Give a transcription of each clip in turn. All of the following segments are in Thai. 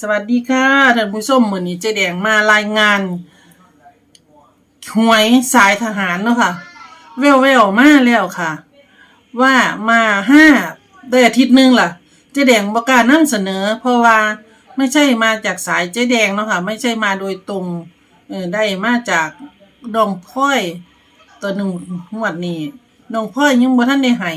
สวัสดีค่ะท่านผู้ชมมือนี้เจ๊แดงมารายงานหวยสายทหารเนาะค่ะเวลเวลมาแล้วค่ะ ว่ามาห้าได้อาทิตย์หนึงล่ะ เจ๊แดงบอกล้ารนำเสนอ เพราะว่าไม่ใช่มาจากสายเจ๊แดงเนาะค่ะไม่ใช่มาโดยตรงเออได้มาจากดองพ้อยตัวหนึ่งงวดนี้ดองพ้อยยังบ่ทันได้ให้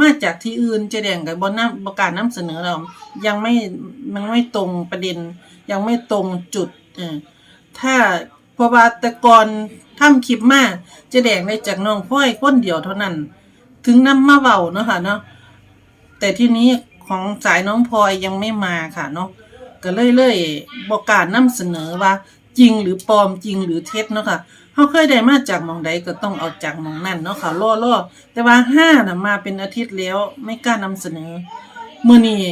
มาจากที่อื่นเจ๊แดงกับบ่นำประการนำเสนอเรายังไม่มันไม่ตรงประเด็น ยังไม่ตรงจุดเออถ้าพราะว่าต่ก่อนทำคลิปมาเจ๊แดงได้จากน้องพ้อยคนเดียวเท่านั้น ถึงนำมาเว้าเนาะค่ะเนาะแต่ที่นี้ของสายน้องพลอยยังไม่มาค่ะเนาะก็เลยเลยบอกการนำเสนอว่าจริงหรือปลอมจริงหรือเท็จเนาะค่ะ เขาเคยได้มาจากมองใดก็ต้องเอาจากมองนั่นเนาะค่ะล่อล่อแต่ว่าห้าน่ะมาเป็นอาทิตย์แล้วไม่กล้านำเสนอมือนี้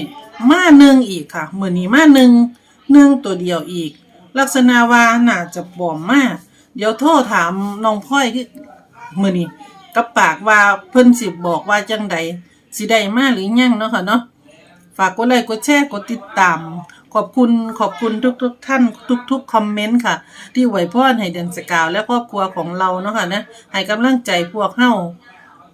มาหนึ่งอีกค่ะมือนี้มาหนึ่งหนึ่งตัวเดียวอีก ลักษณะว่าน่าจะปลอมมาก เดี๋ยวโทรถามน้องพลอยคือมือนี้กับปากว่าเพิ่นสิบอกว่าจังใดสิได้มาหรือยังเนาะค่ะเนาะ ฝากกดไลค์กดแชร์กดติดตาม ขอบคุณขอบคุณทุกทุกๆท่านทุกทุกๆคอมเมนต์ค่ะ ที่ไหวพรให้เดือนสกาว และครอบครัวของเราเนาะค่ะนะให้กำลังใจพวกเฮา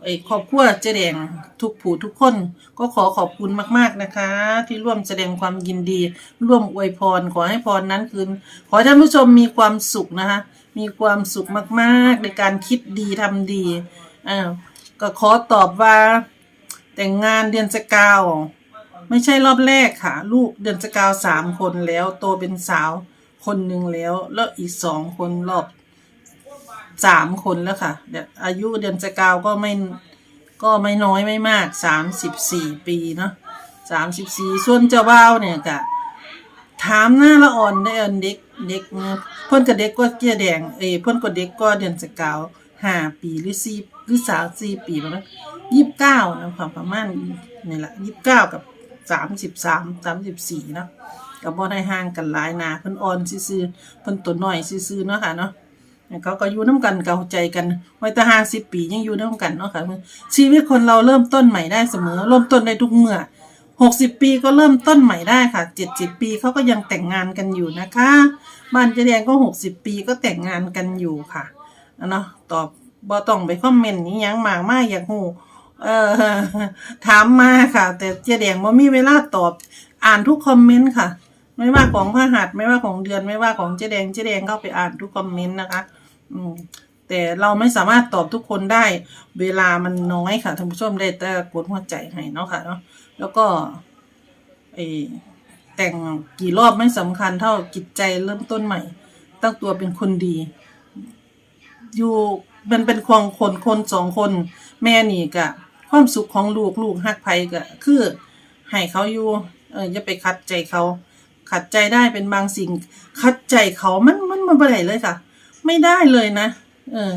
ไอ้ครอบครัวเจแดงทุกผู้ทุกคน ก็ขอขอบคุณมาก ๆนะคะ ที่ร่วมแสดงความยินดี ร่วมอวยพร ขอให้พรนั้นคืนขอให้ท่านผู้ชมมีความสุขนะคะ มีความสุขมากๆ ในการคิดดีทำดีอ้าก็ขอตอบว่า แต่งงานเดือนสกาว ไม่ใช่รอบแรกค่ะ ลูกเดือนสกาวสามคนแล้ว โตเป็นสาวคนหนึ่งแล้ว แล้วอีกสองคนรอบสามคนแล้วค่ะเดี๋ยวอายุเดือนสกาวก็ไม่ก็ไม่น้อยไม่มากสามสิบสี่ปีเนาะสามสิบสี่ส่วนเจ้าบ่าวเนี่ยกะถามหน้าละอ่อนได้อันเด็กเด็กเนะพิ่นกับเด็กก็เจียแดงเอยเพิ่นกับเด็กก็เดือนสกาวห้าปีหรือสี่หรือสามสี่ปีแล้วนะยี่สิบเก้านะความประมาณนี่แหละยี่สิบเก้ากับ สามสิบสามสามสิบสี่เนาะก็บ่ได้ห่างกันหลายนาเพิ่นอ่อนซื่อเพิ่นตัวน้อยซื่อเนาะค่ะเนาะเขาก็อยู่น้ำกันเก่าใจกันไว้แต่ห้าสิบปียังอยู่น้ำกันเนาะค่ะชีวิตคนเราเริ่มต้นใหม่ได้เสมอ เริ่มต้นได้ทุกเมื่อหกสิบปีก็เริ่มต้นใหม่ได้ค่ะเจ็ดสิบปีเขาก็ยังแต่งงานกันอยู่นะคะบ้านเจแดงก็หกสิบปีก็แต่งงานกันอยู่ค่ะเนาะตอบบอต้องไปคอมเมนต์นี้ยังมากมากอยากหู เออ ถามมาค่ะ แต่เจแดงบ่มีเวลาตอบ อ่านทุกคอมเมนต์ค่ะ ไม่ว่าของพระหัสไม่ว่าของเดือนไม่ว่าของเจแดงเจแดงเข้าไปอ่านทุกคอมเมนต์นะคะ อืมแต่เราไม่สามารถตอบทุกคนได้ เวลามันน้อยค่ะท่านผู้ชมได้แต่กดหัวใจให้เนาะค่ะเนาะแล้วก็ไอแต่งกี่รอบไม่สำคัญเท่าจิตใจเริ่มต้นใหม่ ตั้งตัวเป็นคนดี อยู่มันเป็นควงคนคนสองคน แม่นี่กะ ความสุขของลูกลูกฮักไผกะคือให้เขาอยู่เอออย่าไปขัดใจเขาขัดใจได้เป็นบางสิ่ง ขัดใจเขามันมันมันไม่ได้เลยค่ะ ไม่ได้เลยนะ เออ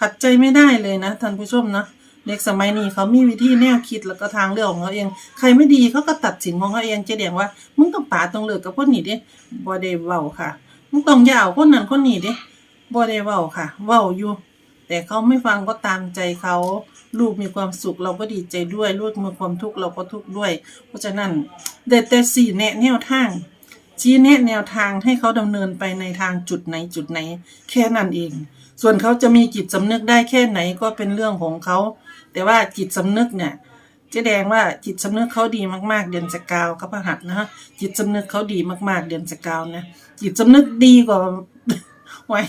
ขัดใจไม่ได้เลยนะท่านผู้ชมนะเด็กสมัยนี้เขามีวิธีแนวคิดแล้วก็ทางเลือกของเขาเอง ใครไม่ดีเขาก็ตัดสินของเขาเองเจดียงว่ามึงต้องป่าต้องเลิกกับคนนี้ดิบ่ได้เว้าค่ะมึงต้องยาวคนนั้นคนนี้ดิบ่ได้เว้าค่ะเว้าอยู่ แต่เขาไม่ฟังก็ตามใจเขาลูกมีความสุขเราก็ดีใจด้วย ลูกมีความทุกข์เราก็ทุกข์ด้วย เพราะฉะนั้นเด็ดแต่สี่แนะแนวทางชี้แนะแนวทางให้เขาดำเนินไปในทางจุดไหนจุดไหน แค่นั้นเอง ส่วนเขาจะมีจิตสำนึกได้แค่ไหนก็เป็นเรื่องของเขา แต่ว่าจิตสำนึกเนี่ยจ๊แดงว่าจิตสำนึกเขาดีมากๆ เดือนสกาวเขาประหัดนะฮะจิตสำนึกเขาดีมากๆ เดือนสกาวนะจิตสำนึกดีกว่า ไว้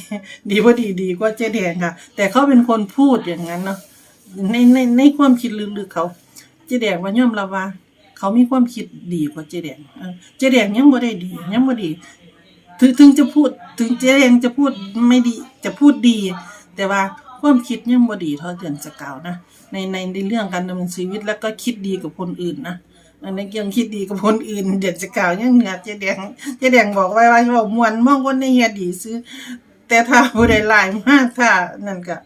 ดีว่าดีดีกว่าเจ๊แดงค่ะ แต่เขาเป็นคนพูดอย่างนั้นเนาะในในในความคิดลึกๆเขาเจ๊แดงว่ายอมรับว่า เขามีความคิดดีกว่าเจ๊แดงเจ๊แดงยังบ่ได้ดียังบ่ดี ถึงถึงจะพูดถึงเจ๊แดงจะพูดไม่ดีจะพูดดี แต่ว่าความคิดยังบ่ดีเท่าเดือนสกาวนะในในในเรื่องการดำเนินชีวิตแล้วก็คิดดีกับคนอื่นนะในเรื่องคิดดีกับคนอื่น เดือนสกาวยังเหนือเจ๊แดงเจ๊แดงบอกไว้ว่าบอกมวนมองคนในเฮียดีซื้อ แต่ถ้าผู้ใดหลายมากถ้านั่นก็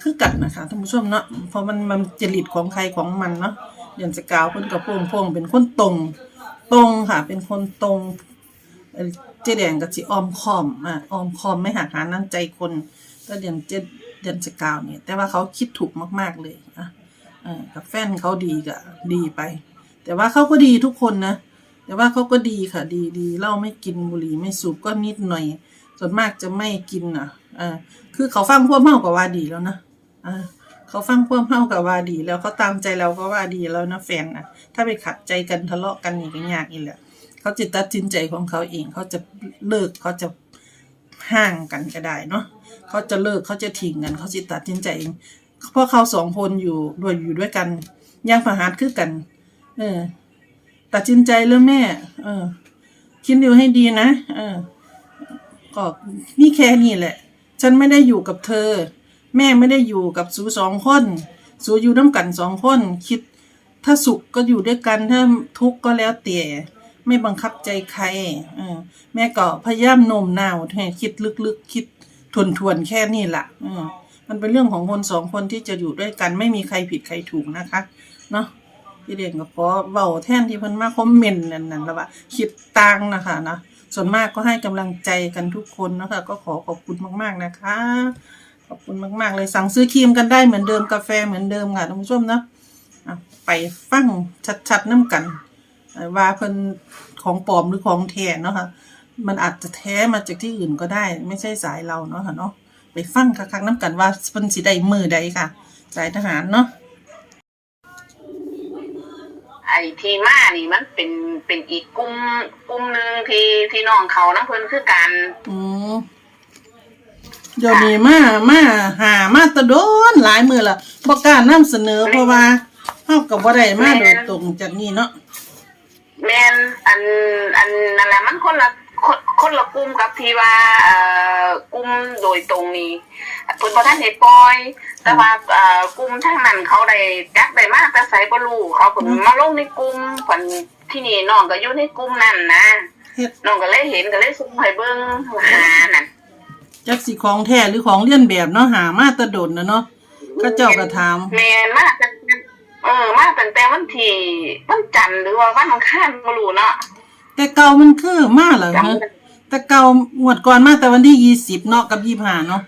คือกันนะคะท่านผู้ชมเนาะเพราะมันมันจริตของใครของมันเนาะเดือนสกาวเพิ่นกับพงพงเป็นคนตรงตรงค่ะ เป็นคนตรงเจ๊แดงกับสิออมคอมอะออมคอมไม่หักหาน้ำใจคนก็เดือนเจดเดือนสกาวเนี่ย แต่ว่าเขาคิดถูกมากๆเลยอะกับแฟนเขาดีก็ดีไป แต่ว่าเขาก็ดีทุกคนนะ แต่ว่าเขาก็ดีค่ะ ดีดีเหล้าไม่กินบุหรี่ไม่สูบก็นิดหน่อย ส่วนมากจะไม่กินอะอ่าคือเขาฟังพวกเมากับว่าดีแล้วนะอ่าเขาฟังพวกเมากับว่าดี แล้วเขาตามใจเราก็ว่าดีแล้วนะแฟนอะ ถ้าไปขัดใจกันทะเลาะกันนี่ก็ยากอีกแหละเขาจะตัดสินใจของเขาเองเขาจะเลิกเขาจะห่างกันก็ได้เนาะเขาจะเลิกเขาจะทิ้งกันเขาจะตัดสินใจเองเพราะเขาสองคนอยู่ด้วยอยู่ด้วยกันย่างประหารคือกัน เออตัดสินใจแล้วแม่ เออคิดดูให้ดีนะ เออ ก็นี่แค่นี้แหละ ฉันไม่ได้อยู่กับเธอ แม่ไม่ได้อยู่กับสูสองคนสูอยู่น้ำกันสองคน คิด ถ้าสุขก็อยู่ด้วยกัน ถ้าทุกข์ก็แล้วแต่ไม่บังคับใจใครอแม่ก็พยายามโน้มน้าวให้คิดลึกๆ คิดทวนๆ แค่นี้แหละเออมันเป็นเรื่องของคนสองคนที่จะอยู่ด้วยกัน ไม่มีใครผิดใครถูกนะคะ เนาะพี่เด่นก็ขอเบาแท่นที่เพิ่นมาคอมเมนต์นั่นนั่นแล้วว่าคิดต่างนะคะนะ ส่วนมากก็ให้กำลังใจกันทุกคนนะคะก็ขอขอบคุณมาก ๆนะคะ ขอบคุณมากๆเลยสั่งซื้อครีมกันได้เหมือนเดิมกาแฟเหมือนเดิมค่ะท่านผู้ชมเนาะไปฟังชัดๆน้ำกัน ว่าเพิ่นของปลอมหรือของแท้เนาะค่ะมันอาจจะแท้มาจากที่อื่นก็ได้ ไม่ใช่สายเราเนาะค่ะเนาะไปฟังคักๆน้ำกันว่าเพิ่นสิได้มือใดค่ะ สายทหารเนาะ ไอ้ที่มานี่มันเป็นเป็นอีกกลุ่มกลุ่มหนึ่งที่ที่น้องเขาน้ำเพิ่นคือกันอืมเดี๋ยวนี้มามาหามาแตะโดนหลายมือละบ่กล้านำเสนอเพราะว่าเฮาก็บ่ได้มาโดยตรงจากนี้เนาะแม่นอันอันนั่นแหละมันคนละ คนคนละกลุ่มกับที่ว่าเอ่อกลุ่มโดยตรงนี้เพิ่นบ่ทันได้ปล่อย แต่ว่าเอ่อกลุ่มทางนั้นเขาได้จักได้มาแต่ไสบ่รู้เขาเพิ่นมาลงในกลุ่มเพิ่นที่นี่น้องก็อยู่ในกลุ่มนั้นนะเฮ็ดน้องก็เลยเห็นก็เลยส่งให้เบิ่งหานั่นจักสิของแท้หรือของเลียนแบบเนาะหามาแตะโดนนะเนาะก็เจ้าก็ถามแม่นมากตั้งแต่เออมากตั้งแต่วันที่วันจันทร์หรือว่าวันอังคารบ่รู้เนาะ แต่เก่ามันคือมาเหรอจำฮะได้แต่เก่างวดก่อนมาแต่วันที่20เนาะกับ25เนาะ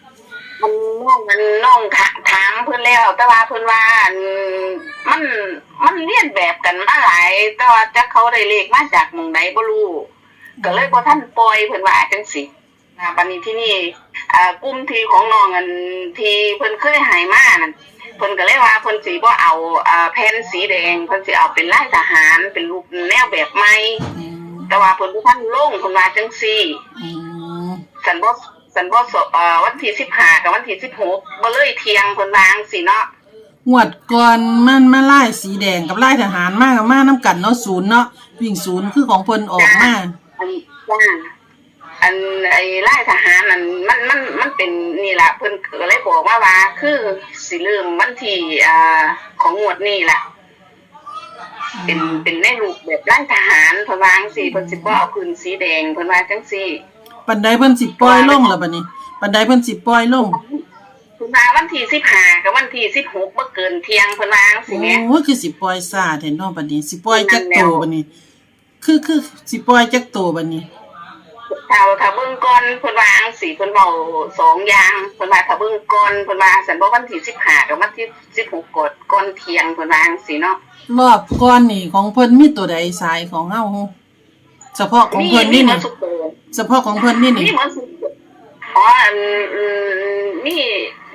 มันน้องมันน้องถาถามเพิ่นแล้ว แต่ว่าเพิ่นว่าอันมันมันเลียนแบบกันมาหลาย แต่ว่าจักเขาได้เลขมาจากหม่องใดบ่รู้ก็เลยบ่ทันปล่อยเพิ่นว่าจังซี่นะบัดนี้ที่นี่อ่ากลุ่มที่ของน้องอันที่เพิ่นเคยใหายมานั่นเพิ่นก็เลยว่าเพิ่นสิบ่เอาอ่าแผ่นสีแดงเพิ่นสิเอาเป็นลายทหารเป็นรูปแนวแบบใหม่อืม แต่ว่าเพิ่นบ่ทันลงเพิ่นว่าจังซี่อืมสันบ่สันบ่สเอ่อวันที่15กับวันที่16บ่เลยเที่ยงเพิ่นวาจังซี่เนาะงวดก่อนมันมาไล่สีแดงกับไล่ทหารมากับมาน้ำกันเนาะศูนย์เนาะวิ่งศูนย์คือของเพิ่นออกมาอันจ้าอันไอ้ลายทหารนั่นมันมันมันเป็นนี่ล่ะเพิ่นก็เลยบอกว่าว่าคือสิเริ่มวันที่อ่าของงวดนี้ล่ะ เป็นเป็นในรูปแบบลายทหารเพิ่นวาจังซี่เพิ่นสิบ่เอาคืนสีแดงเพิ่นว่าจังซี่ปันไดเพิ่นสิปล่อยลงแล้วบัดนี้ปันไดเพิ่นสิปล่อยลงเพิ่นว่าวันที่15กับวันที่16บ่เกินเที่ยงเพิ่นว่าจังซี่แหม โอ้ยคือสิปล่อยซาแท้เนาะบัดนี้ สิปล่อยจักโตบัดนี้ คือคือสิปล่อยจักโตบัดนี้ ถ้าถ้าเบิ่งก่อนเพิ่นว่าจังซี่เพิ่นเว้าสองอย่างเพิ่นว่าถ้าเบิ่งก่อนเพิ่นว่าสันบ่วันที่15กับวันที่16กดก่อนเที่ยงเพิ่นว่าจังซี่เนาะรอบก่อนนี่ของเพิ่นมีตัวใดสายของเฮาเฉพาะของเพิ่นนี่มีนี่สุดโต่งเฉพาะของเพิ่นนี่มีนี่เหมือนสุดโต่งอ๋ออันอืมมี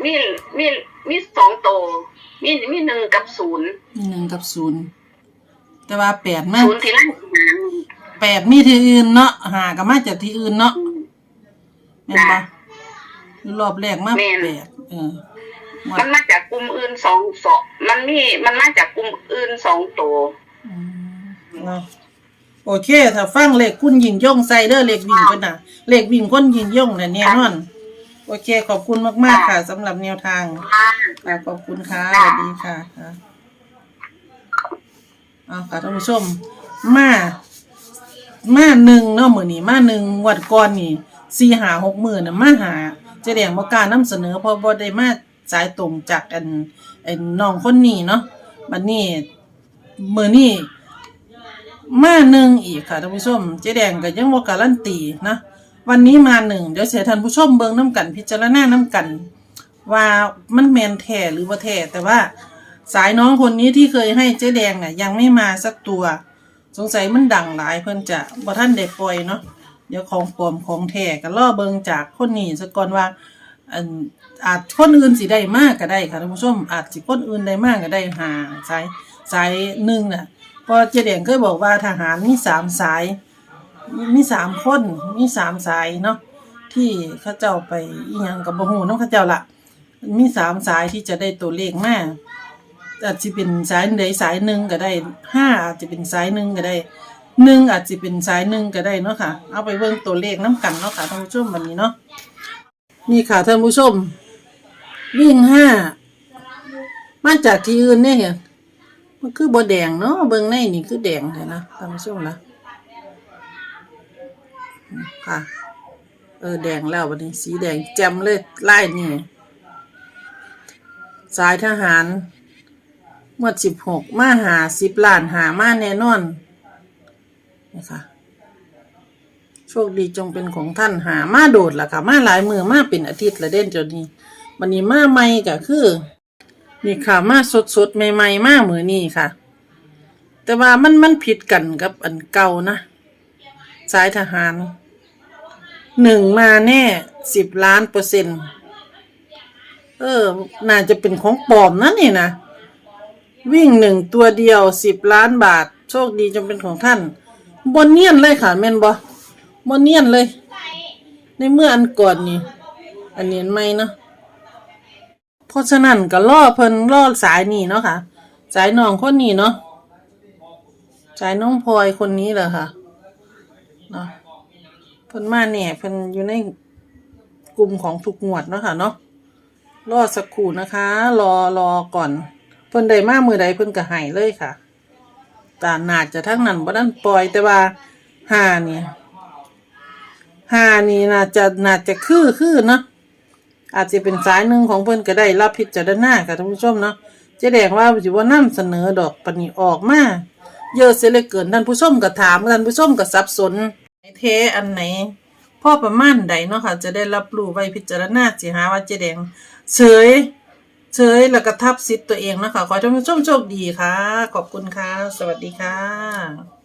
มีมีมีสองตัวมีมีหนึ่งกับศูนย์มีหนึ่งกับศูนย์ แต่ว่าแปดมาศูนย์ที่ล่างหางแปดมีที่อื่นเนาะหาก็มาจากที่อื่นเนาะแม่นบ่คือรอบแรกมาแปดเอองวมัดนมาจากกลุ่มอื่นสองสองมันมีมันมาจากกลุ่มอื่นสองตัวอืมเนาะโอเค ถ้าฟังเลขคุณยิงย่งใส่เด้อเลขวิ่งเพิ่นน่ะ เลขวิ่งคนยิงย่งน่ะแน่นอน โอเค ขอบคุณมากๆค่ะสำหรับแนวทาง ค่ะขอบคุณค่ะสวัสดีค่ะค่ะ เอาค่ะท่านผู้ชมมามาหนึ่งเนาะมือนี้มาหนึ่งวัดก่อนนี่สี่หาหกหมื่นน่ะมาหาเจแดงบ่กล้ารนำเสนอเพราะบ่ได้มาสายตรงจากอันไอ้น้องคนนี้เนาะบัดนี้มือนี้มาหนึ่งอีกค่ะท่านผู้ชมเจแดงก็ยังบ่การันตีนะวันนี้มาหนึ่งเดี๋ยวเสียท่านผู้ชมเบิ่งน้ำกัน พิจารณาน้ำกัน ว่ามันแมนแท้หรือว่าแท้แต่ว่า สายน้องคนนี้ที่เคยให้เจ๊แดงอะยังไม่มาสักตัว สงสัยมันดังหลายเพิ่นจะบ่ทันได้ปล่อยเนาะเดี๋ยวของปลอมของแท้ก็รอเบิงจากคนนี้ซะก่อนว่าอันอาจคนอื่นสิได้มากก็ได้ค่ะท่านผู้ชมอาจสิคนอื่นได้มากก็ได้หาสายสายหนึ่งน่ะพราะเจแดงเคยบอกว่าทหารมีสามสายมีสามคนมีสามสายเนาะที่เขาเจ้าไปอีหยังกับบ่ฮู้นาะเขาเจ้าละมีสามสายที่จะได้ตัวเลขมา อาจจะเป็นสายใดสายหนึ่งก็ได้ห้าอาจจะเป็นสายหนึ่งก็ได้หนึ่งอาจจะเป็นสายหนึ่งก็ได้เนาะค่ะ เอาไปเบิ่งตัวเลขน้ำกันเนาะค่ะท่านผู้ชมวันนี้เนาะนี่ค่ะท่านผู้ชมวิ่งห้ามาจากที่อื่นเนี่ยเห็นมันคือบ่แดงเนาะเบิ่งในนี่คือแดงเลยนะท่านผู้ชมนะค่ะเออแดงแล้ววันนี้สีแดงแจ่มเลยไล่นี่สายทหาร หมวดสิบหกมาหาสิบล้านหามาแน่นอนนี่ค่ะโชคดีจงเป็นของท่านหามาโดดล่ะค่ะ มาหลายมือมาเป็นอาทิตย์ละเด่นจนนี้วันนี้มาใหม่ก็คือ นี่ค่ะ มาสดสดๆใหม่ๆมาเมือนี่ค่ะ แต่ว่ามันมันผิดกันกับอันเก่านะสายทหารหนึ่งมาแน่สิบล้านเปอร์เซ็นต์เออ น่าจะเป็นของปลอมนะนี่นะ วิ่งหนึ่งตัวเดียวสิบล้านบาท โชคดีจงเป็นของท่านบนเนียนเลยค่ะแม่นบอบนเนียนเลย ในเมื่ออันก่อนนี่อันเนี้ไม่เนาะเพราะฉะนั้นก็ล่อเพิ่นล่อสายนี่เนาะค่ะ สายน้องคนนี้เนาะสายน้องพลอยคนนี้แหละค่ะเนาะเพิ่นมาเนี่ยเพิ่นอยู่ในกลุ่มของทุกงวดเนาะค่ะเนาะรอสักครู่นะคะ รอรอก่อน เพิ่นได้มามือใดเพิ่นก็ให้เลยค่ะตานาจะทั้งนั้นบ่ทันปล่อยแต่ว่าหานี่หานี่น่าจะน่าจะคือคือเนาะอาจจะเป็นสายหนึ่งของเพิ่นก็ได้รับพิจารณาค่ะท่านผู้ชมเนาะเจ๊แดงว่าสิว่านํเสนอดอกปนีออกมาเยอะเสียเหลือเกินท่านผู้ชมก็ถามท่านผู้ชมก็สับสนไหนเทอันไหนพ่อประมาณใดเนาะค่ะ จะได้รับรู้ไว้พิจารณาสิหาว่าเจแดงเฉย เฉยแล้วก็ทับซิดตัวเองนะคะ ขอให้ท่านผู้ชมโชคดีค่ะ ขอบคุณค่ะ สวัสดีค่ะ